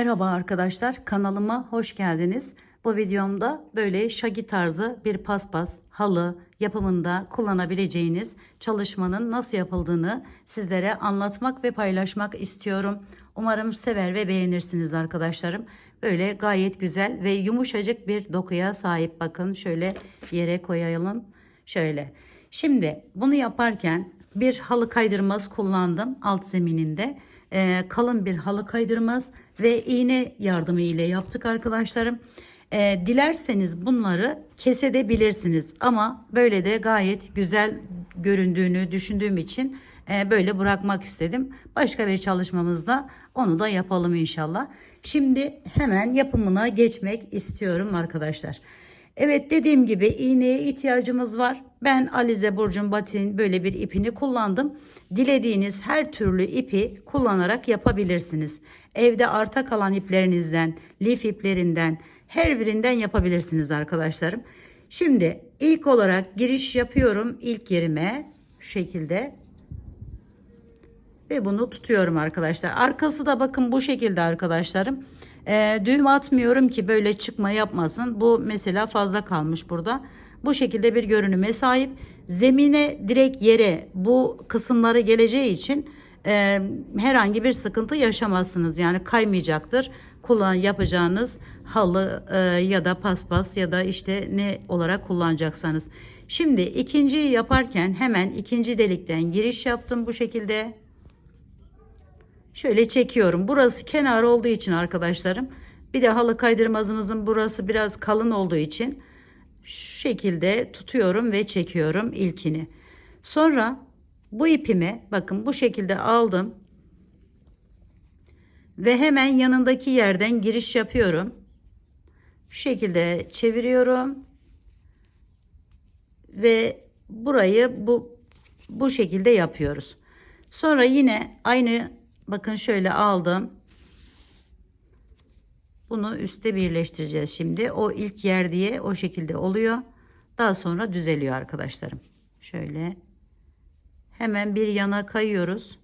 Merhaba arkadaşlar kanalıma hoş geldiniz. Bu videomda böyle şagi tarzı bir paspas, halı yapımında kullanabileceğiniz çalışmanın nasıl yapıldığını sizlere anlatmak ve paylaşmak istiyorum. Umarım sever ve beğenirsiniz arkadaşlarım. Böyle gayet güzel ve yumuşacık bir dokuya sahip. Bakın şöyle yere koyalım. Şöyle. Şimdi bunu yaparken bir halı kaydırmaz kullandım alt zemininde. Ee, kalın bir halı kaydırmaz ve iğne yardımı ile yaptık arkadaşlarım. Ee, dilerseniz bunları kesebilirsiniz ama böyle de gayet güzel göründüğünü düşündüğüm için e, böyle bırakmak istedim. Başka bir çalışmamızda onu da yapalım inşallah. Şimdi hemen yapımına geçmek istiyorum arkadaşlar. Evet dediğim gibi iğneye ihtiyacımız var. Ben Alize Burcu'nun batin böyle bir ipini kullandım. Dilediğiniz her türlü ipi kullanarak yapabilirsiniz. Evde arta kalan iplerinizden, lif iplerinden her birinden yapabilirsiniz arkadaşlarım. Şimdi ilk olarak giriş yapıyorum ilk yerime şu şekilde ve bunu tutuyorum arkadaşlar. Arkası da bakın bu şekilde arkadaşlarım. Ee, düğüm atmıyorum ki böyle çıkma yapmasın. Bu mesela fazla kalmış burada. Bu şekilde bir görünüme sahip. Zemine direkt yere bu kısımları geleceği için e, herhangi bir sıkıntı yaşamazsınız. Yani kaymayacaktır. Kullan yapacağınız halı e, ya da paspas ya da işte ne olarak kullanacaksanız. Şimdi ikinciyi yaparken hemen ikinci delikten giriş yaptım bu şekilde. Şöyle çekiyorum. Burası kenar olduğu için arkadaşlarım. Bir de halı kaydırmazımızın burası biraz kalın olduğu için şu şekilde tutuyorum ve çekiyorum ilkini. Sonra bu ipimi bakın bu şekilde aldım. Ve hemen yanındaki yerden giriş yapıyorum. Şu şekilde çeviriyorum. Ve burayı bu bu şekilde yapıyoruz. Sonra yine aynı bakın şöyle aldım. Bunu üste birleştireceğiz şimdi. O ilk yer diye o şekilde oluyor. Daha sonra düzeliyor arkadaşlarım. Şöyle hemen bir yana kayıyoruz.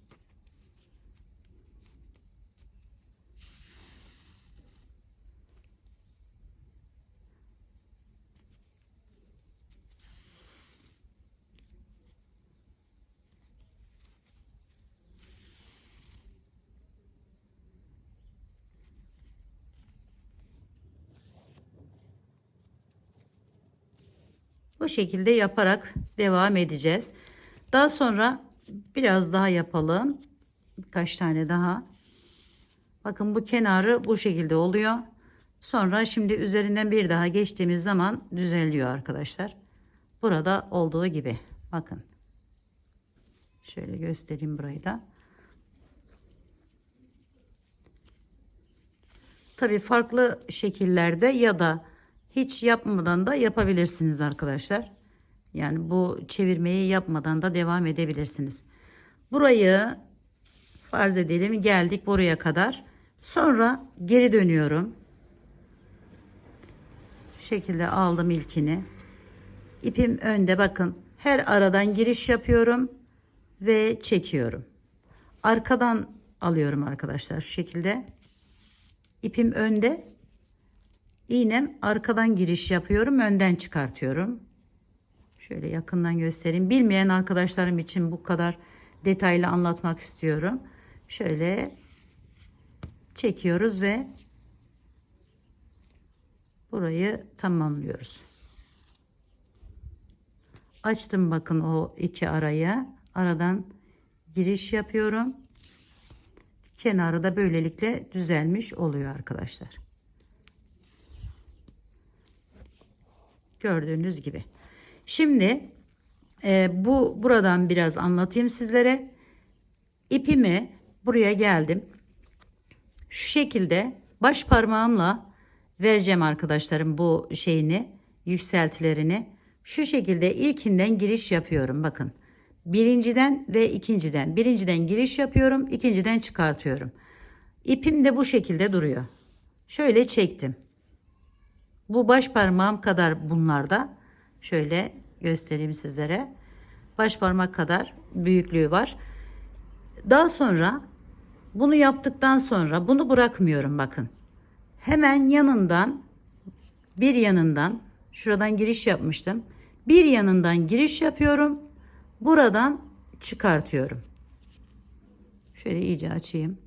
Bu şekilde yaparak devam edeceğiz. Daha sonra biraz daha yapalım. Birkaç tane daha. Bakın bu kenarı bu şekilde oluyor. Sonra şimdi üzerinden bir daha geçtiğimiz zaman düzeliyor arkadaşlar. Burada olduğu gibi. Bakın. Şöyle göstereyim burayı da. Tabii farklı şekillerde ya da hiç yapmadan da yapabilirsiniz arkadaşlar. Yani bu çevirmeyi yapmadan da devam edebilirsiniz. Burayı farz edelim geldik buraya kadar. Sonra geri dönüyorum. Şu şekilde aldım ilkini. İpim önde bakın. Her aradan giriş yapıyorum ve çekiyorum. Arkadan alıyorum arkadaşlar şu şekilde. İpim önde iğnem arkadan giriş yapıyorum önden çıkartıyorum. Şöyle yakından göstereyim. Bilmeyen arkadaşlarım için bu kadar detaylı anlatmak istiyorum. Şöyle çekiyoruz ve burayı tamamlıyoruz. Açtım bakın o iki arayı. Aradan giriş yapıyorum. Kenarı da böylelikle düzelmiş oluyor arkadaşlar Gördüğünüz gibi. Şimdi e, bu buradan biraz anlatayım sizlere. İpimi buraya geldim. Şu şekilde baş parmağımla vereceğim arkadaşlarım bu şeyini, yükseltilerini. Şu şekilde ilkinden giriş yapıyorum. Bakın. Birinciden ve ikinciden. Birinciden giriş yapıyorum, ikinciden çıkartıyorum. İpim de bu şekilde duruyor. Şöyle çektim. Bu baş parmağım kadar bunlarda. Şöyle göstereyim sizlere. Baş parmak kadar büyüklüğü var. Daha sonra bunu yaptıktan sonra bunu bırakmıyorum bakın. Hemen yanından bir yanından şuradan giriş yapmıştım. Bir yanından giriş yapıyorum. Buradan çıkartıyorum. Şöyle iyice açayım.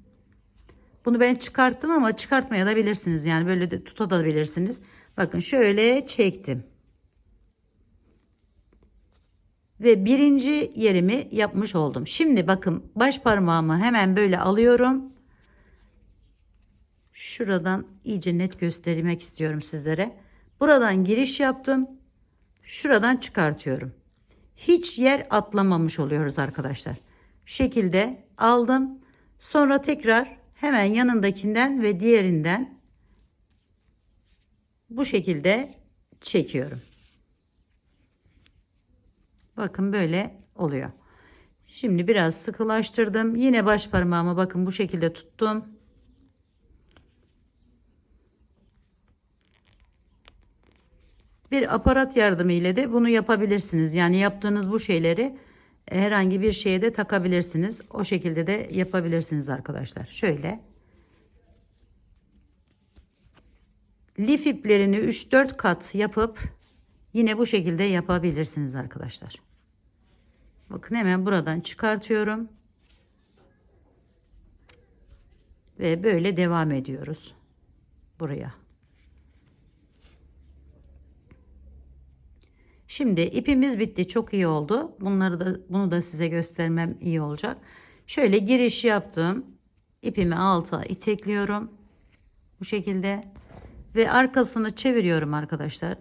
Bunu ben çıkarttım ama çıkartmaya da bilirsiniz. Yani böyle de tutabilirsiniz. Bakın şöyle çektim. Ve birinci yerimi yapmış oldum. Şimdi bakın baş parmağımı hemen böyle alıyorum. Şuradan iyice net göstermek istiyorum sizlere. Buradan giriş yaptım. Şuradan çıkartıyorum. Hiç yer atlamamış oluyoruz arkadaşlar. Şekilde aldım. Sonra tekrar hemen yanındakinden ve diğerinden bu şekilde çekiyorum. Bakın böyle oluyor. Şimdi biraz sıkılaştırdım. Yine baş parmağımı bakın bu şekilde tuttum. Bir aparat yardımı ile de bunu yapabilirsiniz. Yani yaptığınız bu şeyleri herhangi bir şeye de takabilirsiniz. O şekilde de yapabilirsiniz arkadaşlar. Şöyle. Lif iplerini 3-4 kat yapıp yine bu şekilde yapabilirsiniz arkadaşlar. Bakın hemen buradan çıkartıyorum. Ve böyle devam ediyoruz. Buraya. Şimdi ipimiz bitti. Çok iyi oldu. Bunları da bunu da size göstermem iyi olacak. Şöyle giriş yaptım. İpimi alta itekliyorum. Bu şekilde ve arkasını çeviriyorum arkadaşlar.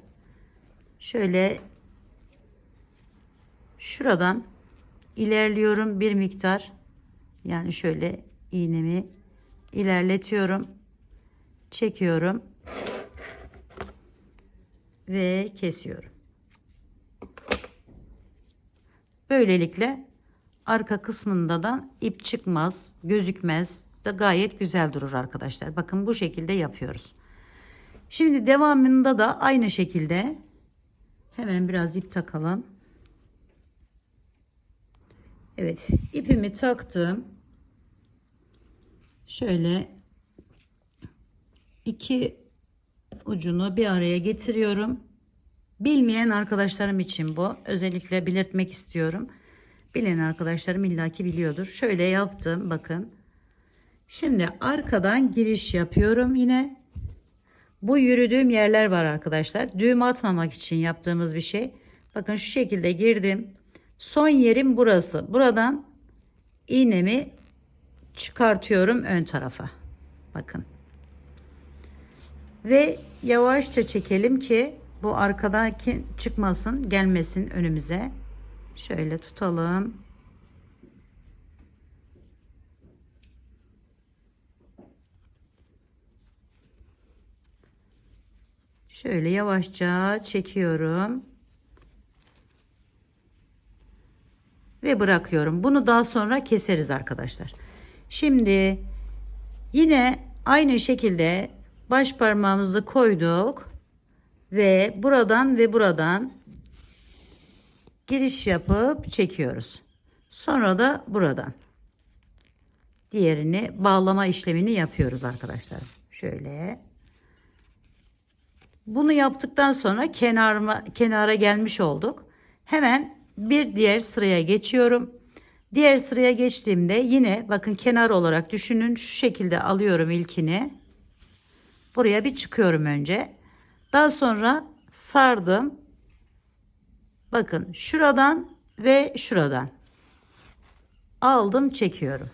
Şöyle şuradan ilerliyorum bir miktar. Yani şöyle iğnemi ilerletiyorum. Çekiyorum. Ve kesiyorum. Böylelikle arka kısmında da ip çıkmaz, gözükmez da gayet güzel durur arkadaşlar. Bakın bu şekilde yapıyoruz. Şimdi devamında da aynı şekilde hemen biraz ip takalım. Evet ipimi taktım. Şöyle iki ucunu bir araya getiriyorum. Bilmeyen arkadaşlarım için bu. Özellikle belirtmek istiyorum. Bilen arkadaşlarım illaki biliyordur. Şöyle yaptım bakın. Şimdi arkadan giriş yapıyorum yine. Bu yürüdüğüm yerler var arkadaşlar. Düğüm atmamak için yaptığımız bir şey. Bakın şu şekilde girdim. Son yerim burası. Buradan iğnemi çıkartıyorum ön tarafa. Bakın. Ve yavaşça çekelim ki bu arkadaki çıkmasın, gelmesin önümüze. Şöyle tutalım. Şöyle yavaşça çekiyorum. Ve bırakıyorum. Bunu daha sonra keseriz arkadaşlar. Şimdi yine aynı şekilde baş parmağımızı koyduk ve buradan ve buradan giriş yapıp çekiyoruz. Sonra da buradan diğerini bağlama işlemini yapıyoruz arkadaşlar. Şöyle. Bunu yaptıktan sonra kenarıma, kenara gelmiş olduk. Hemen bir diğer sıraya geçiyorum. Diğer sıraya geçtiğimde yine bakın kenar olarak düşünün şu şekilde alıyorum ilkini. Buraya bir çıkıyorum önce. Daha sonra sardım. Bakın şuradan ve şuradan aldım çekiyorum.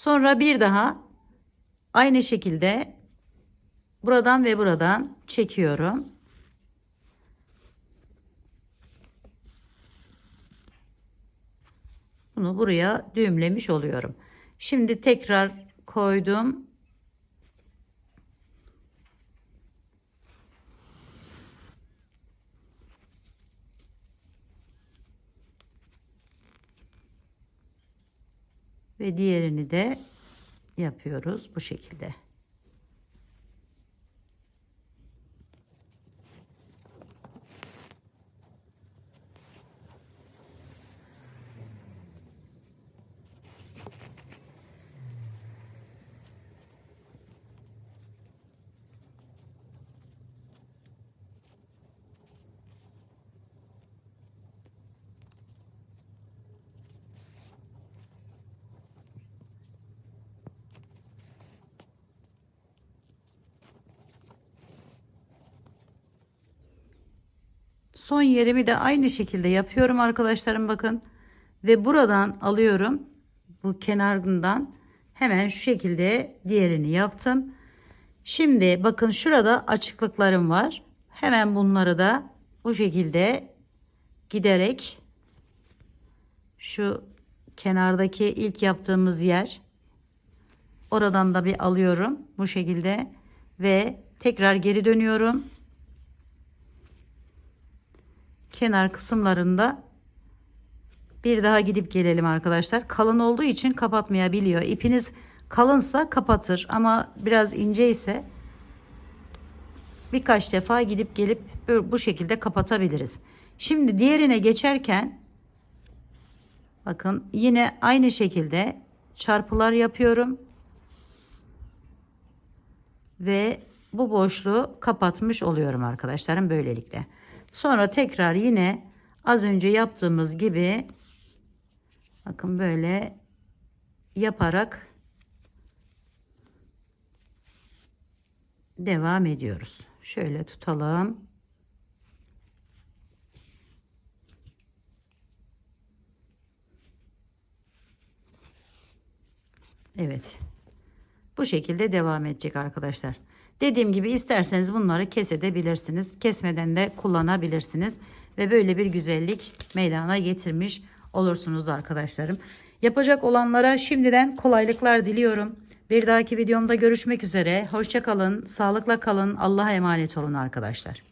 Sonra bir daha aynı şekilde buradan ve buradan çekiyorum. Bunu buraya düğümlemiş oluyorum. Şimdi tekrar koydum. Ve diğerini de yapıyoruz bu şekilde. Son yerimi de aynı şekilde yapıyorum arkadaşlarım bakın. Ve buradan alıyorum. Bu kenarından hemen şu şekilde diğerini yaptım. Şimdi bakın şurada açıklıklarım var. Hemen bunları da bu şekilde giderek şu kenardaki ilk yaptığımız yer oradan da bir alıyorum bu şekilde ve tekrar geri dönüyorum. Kenar kısımlarında bir daha gidip gelelim arkadaşlar. Kalın olduğu için kapatmayabiliyor. İpiniz kalınsa kapatır ama biraz ince ise birkaç defa gidip gelip bu şekilde kapatabiliriz. Şimdi diğerine geçerken bakın yine aynı şekilde çarpılar yapıyorum. Ve bu boşluğu kapatmış oluyorum arkadaşlarım böylelikle. Sonra tekrar yine az önce yaptığımız gibi bakın böyle yaparak devam ediyoruz. Şöyle tutalım. Evet. Bu şekilde devam edecek arkadaşlar. Dediğim gibi isterseniz bunları kesebilirsiniz. Kesmeden de kullanabilirsiniz. Ve böyle bir güzellik meydana getirmiş olursunuz arkadaşlarım. Yapacak olanlara şimdiden kolaylıklar diliyorum. Bir dahaki videomda görüşmek üzere. Hoşçakalın, sağlıkla kalın, Allah'a emanet olun arkadaşlar.